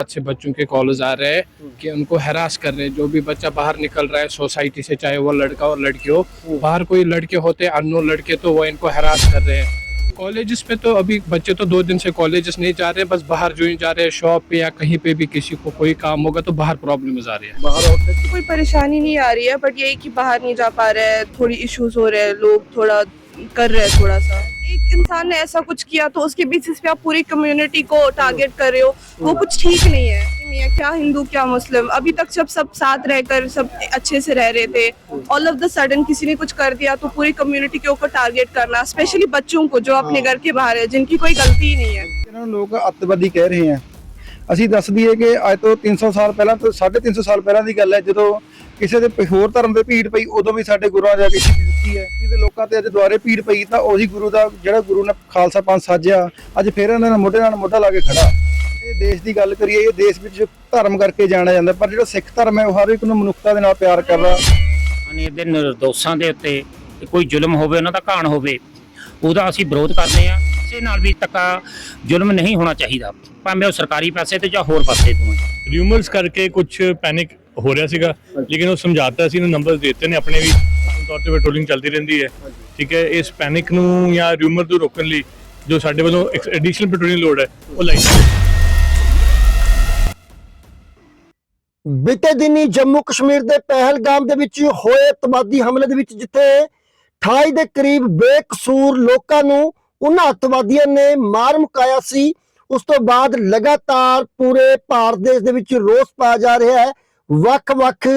اچھے بچوں کے کالز آ رہے ہیں کہ ان کو ہراس کر رہے ہیں۔ جو بھی بچہ باہر نکل رہا ہے سوسائٹی سے چاہے وہ لڑکا اور لڑکی ہو باہر کوئی لڑکے ہوتے انو لڑکے تو وہ ان کو ہراس کر رہے ہیں۔ کالجز پہ تو ابھی بچے تو دو دن سے کالجز نہیں جا رہے بس باہر جو ہی جا رہے ہیں شاپ پہ یا کہیں پہ بھی کسی کو کوئی کام ہوگا تو باہر پرابلمز آ رہی ہے باہر کوئی پریشانی نہیں آ رہی ہے بٹ یہی کہ باہر نہیں جا پا رہے تھوڑی ایشوز ہو رہے ہیں لوگ تھوڑا کر رہے ہیں تھوڑا سا۔ ایک انسان نے ایسا کچھ کیا تو اس کے بیسس پہ آپ پوری کمیونٹی کو ٹارگیٹ کر رہے ہو، وہ کچھ ٹھیک نہیں ہے۔ کیا ہندو، کیا مسلم؟ ابھی تک جب سب ساتھ رہ کر، سب اچھے سے رہ رہے تھے۔ آل آف دا سڈن کسی نے کچھ کر دیا تو پوری کمیونٹی کے اوپر ٹارگیٹ کرنا اسپیشلی بچوں کو جو اپنے گھر کے باہر ہے جن کی کوئی غلطی نہیں ہے۔ ਇਹਨਾਂ ਨੂੰ ਲੋਕ ਅੱਤਵਾਦੀ ਕਹਿ ਰਹੇ ਆ ਅਸੀਂ ਦੱਸ ਦਈਏ ਕਿ ਅੱਜ ਤੋਂ 300 ਸਾਲ ਪਹਿਲਾਂ ਤੋਂ 350 ਸਾਲ ਪਹਿਲਾਂ ਦੀ ਗੱਲ ਹੈ ਜਦੋਂ کسی دے ਪ- ਹੋਰ ਧਰਮ پیٹ ਭੀੜ ਪਈ ਉਦੋਂ ਵੀ ਸਾਡੇ ਗੁਰੂਆਂ ਜਾ ਕੇ ਸ਼ਹੀਦੀ ਦਿੱਤੀ ਹੈ? ਜਿਹਦੇ ਲੋਕਾਂ ਤੇ ਅੱਜ ਦੁਆਰੇ ਭੀੜ ਪਈ ਤਾਂ ਉਹੀ ਗੁਰੂ ਦਾ ਜਿਹੜਾ ਗੁਰੂ ਨੇ ਖਾਲਸਾ ਪੰਥ ਸਾਜਿਆ ਅੱਜ ਫੇਰ ਇਹਨਾਂ ਨੇ ਮੋਢੇ ਨਾਲ ਮੋਢਾ ਲਾ ਕੇ ਖੜਾ। ਇਹ ਦੇਸ਼ ਦੀ ਗੱਲ ਕਰੀਏ ਇਹ ਦੇਸ਼ ਵਿੱਚ ਧਰਮ ਕਰਕੇ ਜਾਣਿਆ ਜਾਂਦਾ ਪਰ ਜਿਹੜਾ ਸਿੱਖ ਧਰਮ ਹੈ ਉਹ ਹਰ ਇੱਕ ਨੂੰ ਮਨੁੱਖਤਾ ਦੇ ਨਾਲ ਪਿਆਰ ਕਰਦਾ ਨੇ ਦੇ ਨਿਰਦੋਸ਼ਾਂ ਦੇ ਉੱਤੇ ਕੋਈ ਜ਼ੁਲਮ ਹੋਵੇ ਉਹਨਾਂ ਦਾ ਘਾਣ ਹੋਵੇ ਉਹਦਾ ਅਸੀਂ ਵਿਰੋਧ ਕਰਦੇ ਆ ਕਿਸੇ ਨਾਲ ਵੀ ਤੱਕਾ ਜ਼ੁਲਮ ਨਹੀਂ ਹੋਣਾ ਚਾਹੀਦਾ ਭਾਵੇਂ ਉਹ ਸਰਕਾਰੀ ਪਾਸੇ ਤੇ ਜਾਂ ਹੋਰ ਪਾਸੇ ਤੋਂ ਰਿਊਮਰਸ ਕਰਕੇ ਕੁਝ ਪੈਨਿਕ ਹੋ ਰਿਹਾ ਸੀਗਾ ਲੇਕਿਨ ਉਹ ਸਮਝਾਤਾ ਸੀ ਇਹਨੂੰ ਨੰਬਰਸ ਦਿੱਤੇ ਨੇ ਆਪਣੇ ਵੀ। ਤੌਰ ਤੇ ਪੈਟਰੋਲਿੰਗ ਚੱਲਦੀ ਰਹਿੰਦੀ ਹੈ। ਠੀਕ ਹੈ, ਇਸ ਪੈਨਿਕ ਨੂੰ ਜਾਂ ਰਿਊਮਰ ਨੂੰ ਰੋਕਣ ਲਈ ਜੋ ਸਾਡੇ ਵੱਲੋਂ ਐਡੀਸ਼ਨਲ ਪੈਟਰੋਲਿੰਗ ਲੋਡ ਹੈ, ਉਹ ਲਾਈ ਬੀਤੇ ਦਿਨੀ ਜੰਮੂ ਕਸ਼ਮੀਰ ਦੇ ਪਹਿਲਗਾਮ ਦੇ ਵਿੱਚ ਹੋਏ ਤਬਾਦੀ ਹਮਲੇ ਦੇ ਵਿੱਚ ਜਿੱਥੇ 28 ਦੇ ਕਰੀਬ ਬੇਕਸੂਰ ਲੋਕਾਂ ਨੂੰ ਉਹਨਾਂ ਅੱਤਵਾਦੀਆਂ ਨੇ ਮਾਰ ਮੁਕਾਇਆ ਸੀ, ਉਸ ਤੋਂ ਬਾਅਦ ਲਗਾਤਾਰ ਪੂਰੇ ਭਾਰਤ ਦੇਸ਼ ਦੇ ਵਿੱਚ ਰੋਸ ਪਾਇਆ ਜਾ ਰਿਹਾ ਹੈ। ਵੱਖ-ਵੱਖ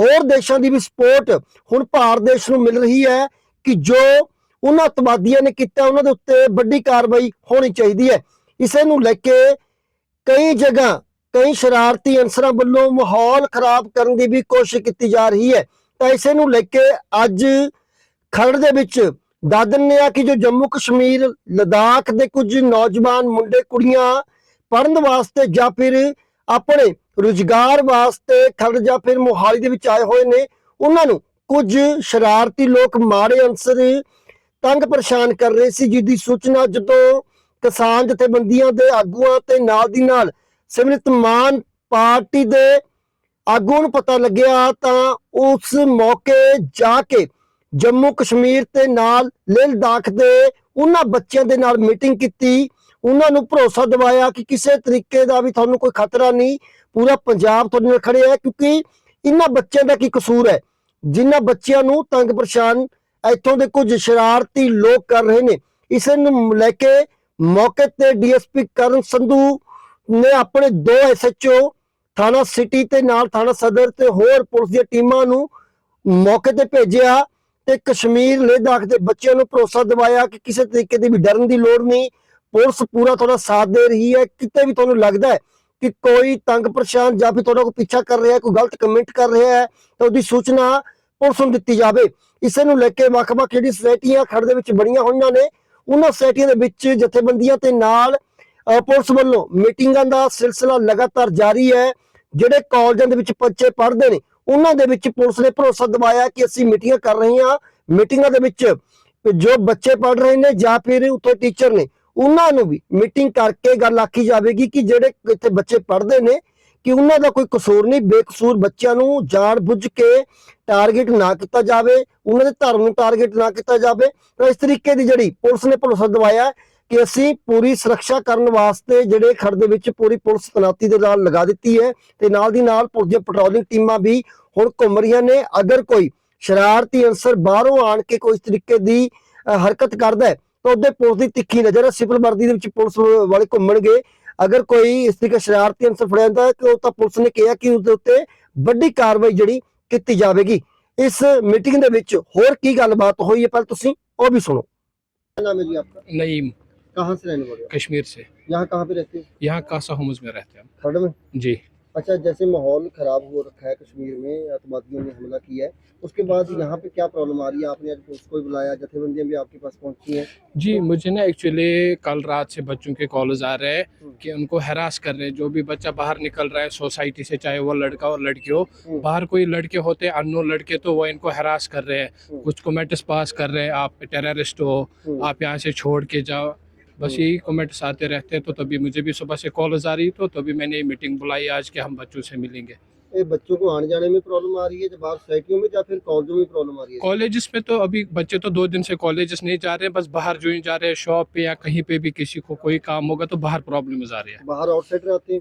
ਹੋਰ ਦੇਸ਼ਾਂ ਦੀ ਵੀ ਸਪੋਰਟ ਹੁਣ ਭਾਰਤ ਦੇਸ਼ ਨੂੰ ਮਿਲ ਰਹੀ ਹੈ ਕਿ ਜੋ ਉਹਨਾਂ ਅੱਤਵਾਦੀਆਂ ਨੇ ਕੀਤਾ, ਉਹਨਾਂ ਦੇ ਉੱਤੇ ਵੱਡੀ ਕਾਰਵਾਈ ਹੋਣੀ ਚਾਹੀਦੀ ਹੈ। ਇਸੇ ਨੂੰ ਲੈ ਕੇ ਕਈ ਜਗ੍ਹਾ, ਕਈ ਸ਼ਰਾਰਤੀ ਅਨਸਰਾਂ ਵੱਲੋਂ ਮਾਹੌਲ ਖਰਾਬ ਕਰਨ ਦੀ ਵੀ ਕੋਸ਼ਿਸ਼ ਕੀਤੀ ਜਾ ਰਹੀ ਹੈ। ਤਾਂ ਇਸੇ ਨੂੰ ਲੈ ਕੇ ਅੱਜ ਖਰੜ ਦੇ ਵਿੱਚ ਦਾਦਨ ਨੇ ਆ ਕਿ ਜੋ ਜੰਮੂ ਕਸ਼ਮੀਰ, ਲਦਾਖ ਦੇ ਕੁਝ ਨੌਜਵਾਨ ਮੁੰਡੇ, ਕੁੜੀਆਂ ਪੜਨ ਵਾਸਤੇ ਜਾਂ ਫਿਰ ਆਪਣੇ ਰੁਜ਼ਗਾਰ ਵਾਸਤੇ ਖਰੜ ਜਾਂ ਫਿਰ ਮੋਹਾਲੀ ਦੇ ਵਿੱਚ ਆਏ ਹੋਏ ਨੇ। ਉਹਨਾਂ ਨੂੰ ਕੁਝ ਸ਼ਰਾਰਤੀ ਲੋਕ ਮਾੜੇ ਅਨਸਰ ਤੰਗ ਪਰੇਸ਼ਾਨ ਕਰ ਰਹੇ ਸੀ ਜਿਹਦੀ ਸੂਚਨਾ ਜਦੋਂ ਕਿਸਾਨ ਜਥੇਬੰਦੀਆਂ ਦੇ ਆਗੂਆਂ ਤੇ ਨਾਲ ਦੀ ਨਾਲ ਸਿਮਰਤ ਮਾਨ ਪਾਰਟੀ ਦੇ ਆਗੂਆਂ ਨੂੰ ਪਤਾ ਲੱਗਿਆ, ਤਾਂ ਉਸ ਮੌਕੇ ਜਾ ਕੇ ਜੰਮੂ ਕਸ਼ਮੀਰ ਤੇ ਨਾਲ ਲੇਹ ਲਦਾਖ ਦੇ ਉਹਨਾਂ ਬੱਚਿਆਂ ਦੇ ਨਾਲ ਮੀਟਿੰਗ ਕੀਤੀ। ਉਹਨਾਂ ਨੂੰ ਭਰੋਸਾ ਦਿਵਾਇਆ ਕਿ ਕਿਸੇ ਤਰੀਕੇ ਦਾ ਵੀ ਤੁਹਾਨੂੰ ਕੋਈ ਖਤਰਾ ਨਹੀਂ ਪੂਰਾ ਪੰਜਾਬ ਤੁਹਾਡੇ ਨਾਲ ਖੜੇ ਹੈ ਕਿਉਂਕਿ ਇਹਨਾਂ ਬੱਚਿਆਂ ਦਾ ਕੀ ਕਸੂਰ ਹੈ? ਜਿਨ੍ਹਾਂ ਬੱਚਿਆਂ ਨੂੰ ਤੰਗ ਪਰੇਸ਼ਾਨ ਇੱਥੋਂ ਦੇ ਕੁਝ ਸ਼ਰਾਰਤੀ ਲੋਕ ਕਰ ਰਹੇ ਨੇ, ਇਸ ਨੂੰ ਲੈ ਕੇ ਮੌਕੇ ਤੇ ਡੀਐਸਪੀ ਕਰਨ ਸੰਧੂ ਨੇ ਆਪਣੇ ਦੋ ਐਸਐਚਓ, ਥਾਣਾ ਸਿਟੀ ਤੇ ਨਾਲ ਥਾਣਾ ਸਦਰ ਤੇ ਹੋਰ ਪੁਲਿਸ ਦੀਆਂ ਟੀਮਾਂ ਨੂੰ ਮੌਕੇ ਤੇ ਭੇਜਿਆ ਤੇ ਕਸ਼ਮੀਰ ਲੇਦਾਖ ਦੇ ਬੱਚਿਆਂ ਨੂੰ ਭਰੋਸਾ ਦਿਵਾਇਆ ਕਿ ਕਿਸੇ ਤਰੀਕੇ ਦੀ ਵੀ ਡਰਨ ਦੀ ਲੋੜ ਨਹੀਂ। ਪੁਲਿਸ ਪੂਰਾ ਤੁਹਾਡਾ ਸਾਥ ਦੇ ਰਹੀ ਹੈ, ਕਿਤੇ ਵੀ ਤੁਹਾਨੂੰ ਲੱਗਦਾ ਹੈ ਕਿ ਕੋਈ ਤੰਗ ਪਰੇਸ਼ਾਨ ਜਾਂ ਫਿਰ ਤੁਹਾਡਾ ਕੋਈ ਪਿੱਛਾ ਕਰ ਰਿਹਾ, ਕੋਈ ਗਲਤ ਕਮੈਂਟ ਕਰ ਰਿਹਾ ਹੈ, ਤਾਂ ਉਹਦੀ ਸੂਚਨਾ ਪੁਲਿਸ ਨੂੰ ਦਿੱਤੀ ਜਾਵੇ। ਇਸੇ ਨੂੰ ਲੈ ਕੇ ਵੱਖ-ਵੱਖ ਜਿਹੜੀ ਸੁਸਾਇਟੀਆਂ ਖੜ ਦੇ ਵਿੱਚ ਬਣੀਆਂ ਹੋਈਆਂ ਨੇ, ਉਹਨਾਂ ਸੁਸਾਇਟੀਆਂ ਦੇ ਵਿੱਚ ਜਥੇਬੰਦੀਆਂ ਤੇ ਨਾਲ ਪੁਲਿਸ ਵੱਲੋਂ ਮੀਟਿੰਗਾਂ ਦਾ ਸਿਲਸਿਲਾ ਲਗਾਤਾਰ ਜਾਰੀ ਹੈ। ਜਿਹੜੇ ਕਾਲਜਾਂ ਦੇ ਵਿੱਚ ਬੱਚੇ ਪੜ੍ਹਦੇ ਨੇ, ਉਹਨਾਂ ਦੇ ਵਿੱਚ ਪੁਲਿਸ ਨੇ ਭਰੋਸਾ ਦਿਵਾਇਆ ਕਿ ਅਸੀਂ ਮੀਟਿੰਗਾਂ ਕਰ ਰਹੇ ਹਾਂ। ਮੀਟਿੰਗਾਂ ਦੇ ਵਿੱਚ ਜੋ ਬੱਚੇ ਪੜ੍ਹ ਰਹੇ ਨੇ ਜਾਂ ਫਿਰ ਉੱਥੇ ਟੀਚਰ ਨੇ ਉਹਨਾਂ ਨੂੰ ਵੀ ਮੀਟਿੰਗ ਕਰਕੇ ਗੱਲ ਆਖੀ ਜਾਵੇਗੀ ਕਿ ਜਿਹੜੇ ਇੱਥੇ ਬੱਚੇ ਪੜ੍ਹਦੇ ਨੇ, ਕਿ ਉਹਨਾਂ ਦਾ ਕੋਈ ਕਸੂਰ ਨਹੀਂ, ਬੇਕਸੂਰ ਬੱਚਿਆਂ ਨੂੰ ਜਾਣ ਬੁੱਝ ਕੇ ਟਾਰਗੇਟ ਨਾ ਕੀਤਾ ਜਾਵੇ, ਉਹਨਾਂ ਦੇ ਧਰਮ ਨੂੰ ਟਾਰਗੇਟ ਨਾ ਕੀਤਾ ਜਾਵੇ। ਤਾਂ ਇਸ ਤਰੀਕੇ ਦੀ ਜਿਹੜੀ ਪੁਲਿਸ ਨੇ ਭਰੋਸਾ ਦਿਵਾਇਆ ਕਿ ਅਸੀਂ ਪੂਰੀ ਸੁਰੱਖਿਆ ਕਰਨ ਵਾਸਤੇ ਜਿਹੜੇ ਖੜ ਦੇ ਵਿੱਚ ਪੂਰੀ ਪੁਲਿਸ ਤਨਾਤੀ ਦੇ ਨਾਲ ਲਗਾ ਦਿੱਤੀ ਹੈ ਤੇ ਨਾਲ ਦੀ ਨਾਲ ਪੁਲਿਸ ਦੀਆਂ ਪੈਟਰੋਲਿੰਗ ਟੀਮਾਂ ਵੀ ਹੁਣ ਘੁੰਮ ਰਹੀਆਂ ਨੇ। ਅਗਰ ਕੋਈ ਸ਼ਰਾਰਤੀ ਅਨਸਰ ਬਾਹਰੋਂ ਆਣ ਕੇ ਕੋਈ ਇਸ ਤਰੀਕੇ ਦੀ ਹਰਕਤ ਕਰਦਾ ਹੈ ਤਾਂ ਉਹਦੇ ਪੁਲਿਸ ਦੀ ਤਿੱਖੀ ਨਜ਼ਰ ਹੈ ਸਿਵਲ ਵਰਦੀ ਦੇ ਵਿੱਚ ਪੁਲਿਸ ਵਾਲੇ ਘੁੰਮਣਗੇ ਅਗਰ ਕੋਈ ਇਸ ਤਰੀਕੇ ਸ਼ਰਾਰਤੀ ਅਨਸਰ ਫੜਿਆ ਜਾਂਦਾ ਹੈ ਕਿ ਉਹ ਤਾਂ ਪੁਲਿਸ ਨੇ ਕਿਹਾ ਕਿ ਉਸ ਦੇ ਉੱਤੇ ਵੱਡੀ ਕਾਰਵਾਈ ਜਿਹੜੀ ਕੀਤੀ ਜਾਵੇਗੀ ਇਸ ਮੀਟਿੰਗ ਦੇ ਵਿੱਚ ਹੋਰ ਕੀ ਗੱਲਬਾਤ ਹੋਈ ਹੈ ਪਹਿਲਾਂ ਤੁਸੀਂ ਉਹ ਵੀ ਸੁਣੋ ਨਾਮ ਹੈ ਜੀ ਆਪਕਾ नईम कहाँ से रहने वाले हो? कश्मीर से यहाँ कहाँ पे रहते हो यहाँ कासा हुमुज में रहते हैं खरड़ में हम जी اچھا جیسے ماحول خراب ہو رکھا ہے کشمیر میں اعتمادیوں نے حملہ کیا ہے اس کے بعد یہاں پہ کیا پرابلم آ رہی ہے؟ آپ نے اس کو بلایا جتھے بندیاں بھی آپ کے پاس پہنچی ہیں۔ جی مجھے نا ایکچولی کل رات سے بچوں کے کالز آ رہے ہیں کہ ان کو ہراس کر رہے ہیں۔ جو بھی بچہ باہر نکل رہا ہے سوسائٹی سے چاہے وہ لڑکا اور لڑکی ہو باہر کوئی لڑکے ہوتے ان لڑکے تو وہ ان کو ہراس کر رہے ہیں۔ کچھ کو پاس کر رہے ہیں آپ ٹیررسٹ ہو آپ یہاں سے چھوڑ کے جاؤ۔ بس یہی کومنٹس آتے رہتے ہیں تو تبھی مجھے بھی صبح سے کالز آ رہی تو تبھی میں نے میٹنگ بلائی آج کہ ہم بچوں سے ملیں گے۔ بچوں کو آنے جانے میں پرابلم آ رہی ہے جب آپ سوسائٹیوں میں یا پھر کالجوں میں پرابلم آ رہی ہے؟ کالجز میں تو ابھی بچے تو دو دن سے کالجز نہیں جا رہے ہیں بس باہر جو ہی جا رہے ہیں شاپ پہ یا کہیں پہ بھی کسی کو کوئی کام ہوگا تو باہر پرابلمز آ رہی ہے باہر آؤٹ سائڈ رہتے ہیں